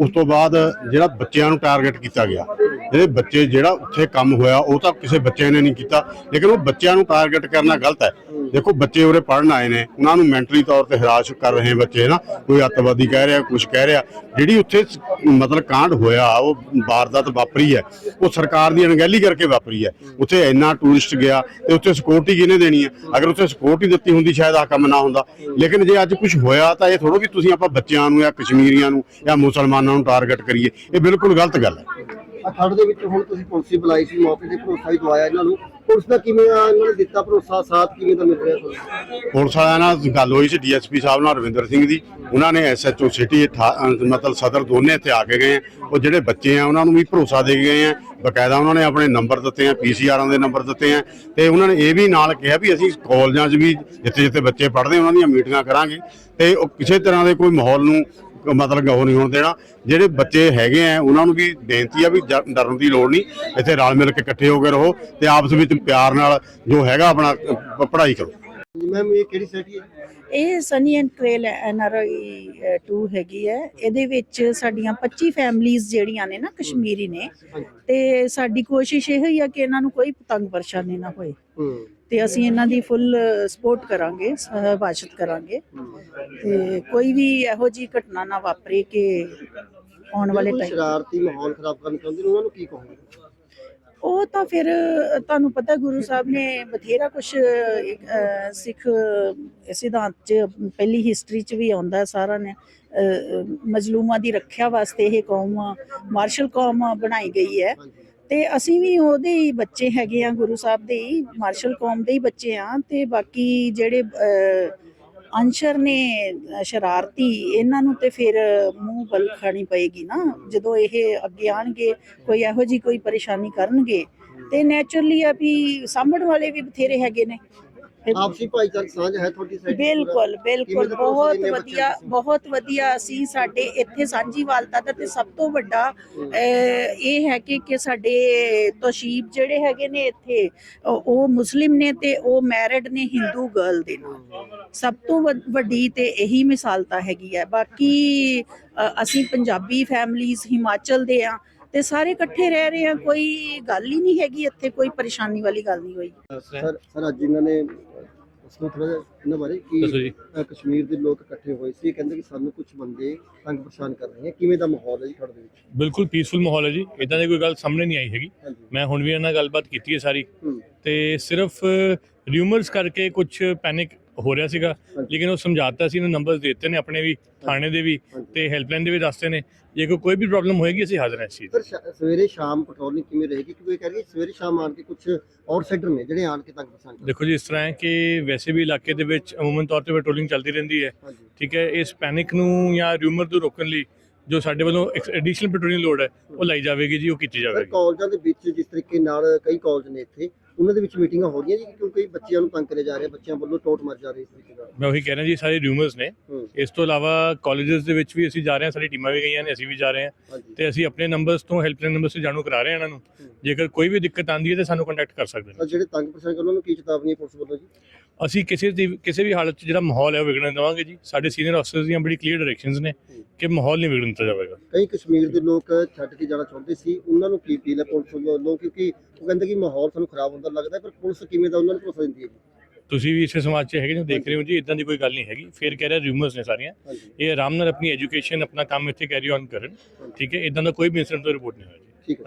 ਉਸ ਤੋਂ ਬਾਅਦ ਜਿਹੜਾ ਬੱਚਿਆਂ ਨੂੰ ਟਾਰਗੇਟ ਕੀਤਾ ਗਿਆ। ਜਿਹੜੇ ਬੱਚੇ ਜਿਹੜਾ ਉੱਥੇ ਕੰਮ ਹੋਇਆ, ਉਹ ਤਾਂ ਕਿਸੇ ਬੱਚੇ ਨੇ ਨਹੀਂ ਕੀਤਾ, ਲੇਕਿਨ ਉਹ ਬੱਚਿਆਂ ਨੂੰ ਟਾਰਗੇਟ ਕਰਨਾ ਗਲਤ ਹੈ। ਦੇਖੋ, ਬੱਚੇ ਉਰੇ ਪੜਨ ਆਏ ਨੇ, ਉਹਨਾਂ ਨੂੰ ਮੈਂਟਲੀ ਤੌਰ ਤੇ ਹਰਾਸ਼ ਕਰ ਰਹੇ ਬੱਚੇ ਨਾ ਕੋਈ ਅੱਤਵਾਦੀ ਕਹਿ ਰਿਹਾ ਕੁਝ ਕਹਿ ਰਿਹਾ। ਜਿਹੜੀ ਉੱਥੇ ਮਤਲਬ ਕਾਂਡ ਹੋਇਆ, ਉਹ ਵਾਰਦਾਤ ਵਾਪਰੀ ਹੈ, ਉਹ ਸਰਕਾਰ ਦੀ ਅਣਗਹਿਲੀ ਕਰਕੇ ਵਾਪਰੀ ਹੈ। ਉੱਥੇ ਇੰਨਾ ਟੂਰਿਸਟ ਗਿਆ ਤੇ ਉੱਥੇ ਸਿਕਿਉਰਿਟੀ ਕਿਹਨੇ ਦੇਣੀ ਹੈ? ਅਗਰ ਉੱਥੇ ਸਿਕਿਉਰਿਟੀ ਦਿੱਤੀ ਹੁੰਦੀ, ਸ਼ਾਇਦ ਆ ਕੰਮ ਨਾ ਹੁੰਦਾ। ਲੇਕਿਨ ਜੇ ਅੱਜ ਕੁਝ ਹੋਇਆ, ਤਾਂ ਇਹ ਥੋੜੋ ਕਿ ਤੁਸੀਂ ਆਪਾਂ ਬੱਚਿਆਂ ਨੂੰ ਜਾਂ ਕਸ਼ਮੀਰੀਆਂ ਨੂੰ ਜਾਂ ਮੁਸਲਮਾਨਾਂ ਨੂੰ ਟਾਰਗੇਟ ਕਰੀਏ। ਇਹ ਬਿਲਕੁਲ ਗਲਤ ਗੱਲ ਹੈ। ਆ ਦੇ ਵਿੱਚ ਹੁਣ ਤੁਸੀਂ ਪੁਲਿਸ ਬੁਲਾਈ ਸੀ, ਮੌਕੇ ਤੇ ਭਰੋਸਾ ਵੀ ਦਵਾਇਆ ਇਹਨਾਂ ਨੂੰ। ਪੁਲਿਸ ਦਾ ਕਿਵੇਂ ਆ? ਇਹਨਾਂ ਨੇ ਦਿੱਤਾ ਭਰੋਸਾ, ਸਾਥ ਕਿਵੇਂ ਦਾ ਮਿਲ ਰਿਹਾ ਤੁਹਾਨੂੰ? ਪੁਲਿਸ ਵਾਲਿਆਂ ਨਾਲ ਗੱਲ ਹੋਈ ਸੀ, ਡੀਐਸਪੀ ਸਾਹਿਬ ਨਾਲ, ਰਵਿੰਦਰ ਸਿੰਘ ਦੀ। ਉਹਨਾਂ ਨੇ ਐਸਐਚਓ ਸਿਟੀ ਮਤਲਬ ਸਦਰ ਦੋਨੇ ਇੱਥੇ ਆ ਕੇ ਗਏ ਉਹ ਜਿਹੜੇ ਬੱਚੇ ਆ, ਉਹਨਾਂ ਨੂੰ ਵੀ ਭਰੋਸਾ ਦੇ ਗਏ ਆ। ਬਕਾਇਦਾ ਉਹਨਾਂ ਨੇ ਆਪਣੇ ਨੰਬਰ ਦਿੱਤੇ ਆ ਪੀਸੀਆਰਾਂ ਦੇ ਨੰਬਰ ਦਿੱਤੇ ਆ। ਤੇ ਉਹਨਾਂ ਨੇ ਇਹ ਵੀ ਨਾਲ ਕਿਹਾ ਵੀ ਅਸੀਂ ਕਾਲਜਾਂ 'ਚ ਵੀ ਜਿੱਥੇ ਜਿੱਥੇ ਬੱਚੇ ਪੜ੍ਹਦੇ ਉਹਨਾਂ ਦੀਆਂ ਮੀਟਿੰਗਾਂ ਕਰਾਂਗੇ। ਤੇ ਉਹ ਕਿਸੇ ਤਰ੍ਹਾਂ ਦੇ ਕੋਈ ਮਾਹੌਲ ਨੂੰ ਮਤਲਬ ਉਹ ਨਹੀਂ ਹੋਣ ਦੇਣਾ। ਜਿਹੜੇ ਬੱਚੇ ਹੈਗੇ ਆ ਉਹਨਾਂ ਨੂੰ ਵੀ ਬੇਨਤੀ ਆ ਵੀ ਜ- ਡਰਨ ਦੀ ਲੋੜ ਨਹੀਂ। ਇੱਥੇ ਰਲ ਮਿਲ ਕੇ ਇਕੱਠੇ ਹੋ ਕੇ ਰਹੋ ਤੇ ਆਪਸ ਵਿੱਚ ਪਿਆਰ ਨਾਲ ਜੋ ਹੈਗਾ ਆਪਣਾ ਅ, ਪੜ੍ਹਾਈ ਕਰੋ। ਜੀ ਮੈਮ ਇਹ ਕਿਹੜੀ ਸਿਟੀ ਹੈ? ਇਹ ਸਨੀ ਐਂਡ ਕ੍ਰੇਲ ਐਨਆਰਆਈ 2 ਹੈਗੀ ਹੈ। ਇਹਦੇ ਵਿੱਚ ਸਾਡੀਆਂ 25 ਫੈਮਲੀਆਂ ਜਿਹੜੀਆਂ ਨੇ ਨਾ ਕਸ਼ਮੀਰੀ ਨੇ ਤੇ ਸਾਡੀ ਕੋਸ਼ਿਸ਼ ਇਹ ਹੀ ਆ ਕਿ ਇਹਨਾਂ ਨੂੰ ਕੋਈ ਤੰਗ ਪਰੇਸ਼ਾਨੀ ਨਾ ਹੋਏ। ਹੂੰ। ਤੇ ਅਸੀਂ ਇਹਨਾਂ ਦੀ ਫੁੱਲ ਸਪੋਰਟ ਕਰਾਂਗੇ ਹਿਫਾਜ਼ਤ ਕਰਾਂਗੇ। ਤੇ ਕੋਈ ਵੀ ਇਹੋ ਜੀ ਘਟਨਾ ਨਾ ਵਾਪਰੇ ਕਿ ਆਉਣ ਵਾਲੇ ਟਾਈਮ ਸ਼ਰਾਰਤੀ ਮਾਹੌਲ ਖਰਾਬ ਕਰਨਾ ਚਾਹੁੰਦੇ ਨੇ ਉਹਨਾਂ ਨੂੰ ਕੀ ਕਹੋਗੇ? ਉਹ ਤਾਂ ਫਿਰ ਤੁਹਾਨੂੰ ਪਤਾ ਗੁਰੂ ਸਾਹਿਬ ਨੇ ਬਥੇਰਾ ਕੁਝ ਸਿੱਖ ਸਿਧਾਂਤ ਚ ਪਹਿਲੀ ਹਿਸਟਰੀ ਚ ਵੀ ਆਉਂਦਾ ਸਾਰਾ ਨੇ। ਮਜ਼ਲੂਮਾਂ ਦੀ ਰੱਖਿਆ ਵਾਸਤੇ ਇਹ ਕੌਮ ਮਾਰਸ਼ਲ ਕੌਮ ਬਣਾਈ ਗਈ ਹੈ। ਤੇ ਅਸੀਂ ਵੀ ਉਹਦੇ ਹੀ ਬੱਚੇ ਹੈਗੇ ਆ, ਗੁਰੂ ਸਾਹਿਬ ਦੇ ਹੀ, ਮਾਰਸ਼ਲ ਕੌਮ ਦੇ ਹੀ ਬੱਚੇ ਆ ਤੇ ਬਾਕੀ ਜਿਹੜੇ ਅੰਸ਼ਰ ਨੇ ਸ਼ਰਾਰਤੀ, ਇਹਨਾਂ ਨੂੰ ਤੇ ਫਿਰ ਮੂੰਹ ਬਲ ਖਾਣੀ ਪਏਗੀ ਨਾ, ਜਦੋਂ ਇਹ ਅੱਗੇ ਆਣਗੇ, ਕੋਈ ਇਹੋ ਜੀ ਕੋਈ ਪਰੇਸ਼ਾਨੀ ਕਰਨਗੇ ਤੇ ਨੇਚਰਲੀ ਆ ਵੀ ਸਾਂਭਣ ਵਾਲੇ ਵੀ ਬਥੇਰੇ ਹੈਗੇ ਨੇ। ਆਪਸੀ ਭਾਈਚਾਰਕ ਸਾਂਝ ਹੈ ਤੁਹਾਡੀ ਸਾਈਡ ਬਿਲਕੁਲ ਬਿਲਕੁਲ। ਬਹੁਤ ਵਧੀਆ ਬਹੁਤ ਵਧੀਆ ਅਸੀਂ ਸਾਡੇ ਇੱਥੇ ਸਾਂਝੀਵਾਲਤਾ ਦਾ ਤੇ ਸਭ ਤੋਂ ਵੱਡਾ ਇਹ ਹੈ ਕਿ ਕਿ ਸਾਡੇ ਤੋਸ਼ੀਬ ਜਿਹੜੇ ਹੈਗੇ ਨੇ ਇੱਥੇ ਉਹ ਮੁਸਲਿਮ ਨੇ ਤੇ ਉਹ ਮੈਰਿਡ ਨੇ ਹਿੰਦੂ ਗਰਲ ਦੇ ਨਾਲ। ਸਭ ਤੋਂ ਵੱਡ- ਤੇ ਇਹੀ ਮਿਸਾਲਤਾ ਹੈਗੀ ਹੈ। ਬਾਕੀ ਅਸੀਂ ਪੰਜਾਬੀ ਫੈਮਲੀਜ਼ ਹਿਮਾਚਲ ਦੇ ਆ ਤੇ ਸਾਰੇ ਇਕੱਠੇ ਰਹਿ ਰਹੇ ਆ ਕੋਈ ਗੱਲ ਹੀ ਨਹੀਂ ਹੈਗੀ ਇੱਥੇ ਕੋਈ ਪਰੇਸ਼ਾਨੀ ਵਾਲੀ ਗੱਲ ਨਹੀਂ ਹੋਈ। ਸਰ ਸਰ ਅੱਜ ਇਹਨਾਂ ਨੇ ਨੂੰ ਥੋੜਾ ਇਹਨਾਂ ਬਾਰੇ ਕਿ ਦੱਸੋ ਕਸ਼ਮੀਰ ਦੇ ਲੋਕ ਇਕੱਠੇ ਹੋਏ ਸੀ ਕਹਿੰਦੇ ਕਿ ਸਾਨੂੰ ਕੁਝ ਬੰਦੇ ਤੰਗ ਪਰੇਸ਼ਾਨ ਕਰ ਰਹੇ ਹੈ ਕਿਵੇਂ ਦਾ ਮਾਹੌਲ ਹੈ ਜੀ ਤੁਹਾਡੇ ਦੇ ਵਿੱਚ? ਬਿਲਕੁਲ ਪੀਸਫੁਲ ਮਾਹੌਲ ਹੈ ਜੀ। ਇਦਾਂ ਦੀ ਕੋਈ ਗੱਲ ਸਾਹਮਣੇ ਨਹੀਂ ਆਈ ਹੈਗੀ। ਮੈਂ ਹੁਣ ਵੀ ਇਹਨਾਂ ਨਾਲ ਗੱਲਬਾਤ ਕੀਤੀ ਹੈ ਸਾਰੀ। ਤੇ ਸਿਰਫ ਰਿਊਮਰਸ ਕਰਕੇ ਕੁਝ ਪੈਨਿਕ ਹੋ ਰਿਹਾ ਸੀਗਾ। ਲੇਕਿਨ ਉਹ ਸਮਝਾਤਾ ਸੀ ਇਹਨੂੰ ਨੰਬਰਸ ਦਿੱਤੇ ਨੇ ਆਪਣੇ ਵੀ ਥਾਣੇ ਦੇ ਵੀ। ਤੇ ਹੈਲਪਲਾਈਨ ਦੇ ਵੀ ਦੱਸਤੇ ਨੇ। ਜੇ ਕੋਈ ਕੋਈ ਵੀ ਪ੍ਰੋਬਲਮ ਹੋਏਗੀ ਅਸੀਂ ਹਾਜ਼ਰ ਹਾਂ ਇਸ ਚੀਜ਼ ਸਵੇਰੇ ਸ਼ਾਮ ਪੈਟਰੋਲਿੰਗ ਕਿਵੇਂ ਰਹੇਗੀ? ਕਿਉਂਕਿ ਕਹਿ ਰਹੀ ਸਵੇਰੇ ਸ਼ਾਮ ਆਣ ਕੇ ਕੁਝ ਆਊਟਸਾਈਡਰ ਨੇ ਜਿਹੜੇ ਆਣ ਕੇ ਤੰਗ ਪਰੇਸ਼ਾਨ ਦੇਖੋ ਜੀ ਇਸ ਤਰ੍ਹਾਂ ਹੈ ਕਿ ਵੈਸੇ ਵੀ ਇਲਾਕੇ ਦੇ ਵਿੱਚ ਅਮੂਮਨ ਤੌਰ ਤੇ ਪੈਟਰੋਲਿੰਗ ਚੱਲਦੀ ਰਹਿੰਦੀ ਹੈ। ਠੀਕ ਹੈ ਇਸ ਪੈਨਿਕ ਨੂੰ ਜਾਂ ਰਿਊਮਰ ਨੂੰ ਰੋਕਣ ਲਈ ਜੋ ਸਾਡੇ ਵੱਲੋਂ ਐਡੀਸ਼ਨਲ ਪੈਟਰੋਲਿੰਗ ਲੋਡ ਹੈ ਉਹ ਲਾਈ ਜਾਵੇਗੀ ਜੀ ਉਹ ਕੀਤੀ ਜਾਵੇਗੀ। ਕਾਲਜਾਂ ਦੇ ਵਿੱਚ ਜਿਸ ਤਰੀਕੇ ਨਾਲ ਕਈ ਕਾਲਜ ਨੇ ਇੱਥੇ ਉਹਨਾਂ ਦੇ ਵਿੱਚ ਮੀਟਿੰਗਾਂ ਹੋ ਰਹੀਆਂ ਜੀ ਕਿਉਂਕਿ ਬੱਚਿਆਂ ਨੂੰ ਤੰਗ ਕਰੇ ਜਾ ਰਹੇ ਬੱਚਿਆਂ ਵੱਲੋਂ ਟੋਟ ਮਰ ਜਾ ਰਹੀ ਇਸ ਤਰੀਕੇ ਨਾਲ। ਮੈਂ ਉਹੀ ਕਹਿ ਰਿਹਾ ਜੀ ਸਾਰੇ ਰਿਊਮਰਸ ਨੇ। ਇਸ ਤੋਂ ਇਲਾਵਾ ਕਾਲਜਸ ਦੇ ਵਿੱਚ ਵੀ ਅਸੀਂ ਜਾ ਰਹੇ ਹਾਂ ਸਾਡੀ ਟੀਮਾਂ ਵੀ ਗਈਆਂ ਨੇ ਅਸੀਂ ਵੀ ਜਾ ਰਹੇ ਹਾਂ। ਤੇ ਅਸੀਂ ਆਪਣੇ ਨੰਬਰਸ ਤੋਂ ਹੈਲਪਲਾਈਨ ਨੰਬਰਸ ਤੋਂ ਜਾਣੂ ਕਰਾ ਰਹੇ ਹਾਂ ਇਹਨਾਂ ਨੂੰ। ਜੇਕਰ ਕੋਈ ਵੀ ਦਿੱਕਤ ਆਂਦੀ ਹੈ ਤਾਂ ਸਾਨੂੰ ਕੰਟੈਕਟ ਕਰ ਸਕਦੇ ਨੇ। ਜਿਹੜੇ ਤੰਗ ਪਰੇਸ਼ਾਨ ਕਰ ਉਹਨਾਂ ਨੂੰ ਕੀ ਚੇਤਾਵਨੀ ਹੈ ਪੁਲਿਸ ਵੱਲੋਂ ਜੀ? ਅਸੀਂ ਕਿਸੇ ਦੀ ਕਿਸੇ ਵੀ ਹਾਲਤ 'ਚ ਜਿਹੜਾ ਮਾਹੌਲ ਹੈ ਉਹ ਵਿਗੜਨ ਦੇਵਾਂਗੇ ਜੀ। ਸਾਡੇ ਸੀਨੀਅਰ ਅਫਸਰਸ ਦੀਆਂ ਬੜੀ ਕਲੀਅਰ ਡਾਇਰੈਕਸ਼ਨਸ ਨੇ ਕਿ ਮਾਹੌਲ ਨਹੀਂ ਵਿਗੜਨ ਦਿੱਤਾ ਜਾਵੇਗਾ। ਕਈ ਕਸ਼ਮੀਰ ਦੇ ਲੋਕ ਛੱਡ ਕੇ ਜਾਣਾ ਚਾਹੁੰਦੇ ਸੀ। ਉਹਨਾਂ ਨੂੰ ਕੀ ਅਪੀਲ ਹੈ ਪੁਲਿਸ ਵੱਲੋਂ? ਕਿਉਂਕਿ ਉਹ ਕਹਿੰਦੇ ਕਿ ਮਾਹੌਲ ਸਾਨੂੰ ਖਰਾਬ ਹੁੰਦਾ ਲੱਗਦਾ ਪਰ ਪੁਲਿਸ ਕਿਵੇਂ ਦਾ ਉਹਨਾਂ ਨੂੰ ਭਰੋਸਾ ਦਿੰਦੀ ਹੈ ਜੀ? ਤੁਸੀਂ ਵੀ ਇਸੇ ਸਮਾਜ 'ਚ ਹੈਗੇ ਜੋ ਦੇਖ ਰਹੇ ਹੋ ਜੀ ਇਦਾਂ ਦੀ ਕੋਈ ਗੱਲ ਨਹੀਂ ਹੈਗੀ। ਫਿਰ ਕਹਿ ਰਿਹਾ ਰਿਊਮਰਸ ਨੇ ਸਾਰੀਆਂ। ਇਹ ਆਰਾਮ ਨਾਲ ਆਪਣੀ ਐਜੂਕੇਸ਼ਨ ਆਪਣਾ ਕੰਮ ਇੱਥੇ ਕੈਰੀ ਔਨ ਕਰਨ। ਠੀਕ ਹੈ ਇਦਾਂ ਦਾ ਕੋਈ ਵੀ ਇਨਸੀਡੈਂਟ ਰਿਪੋਰਟ ਨਹੀਂ ਹੋਇਆ ਜੀ। ਠੀਕ ਹੈ।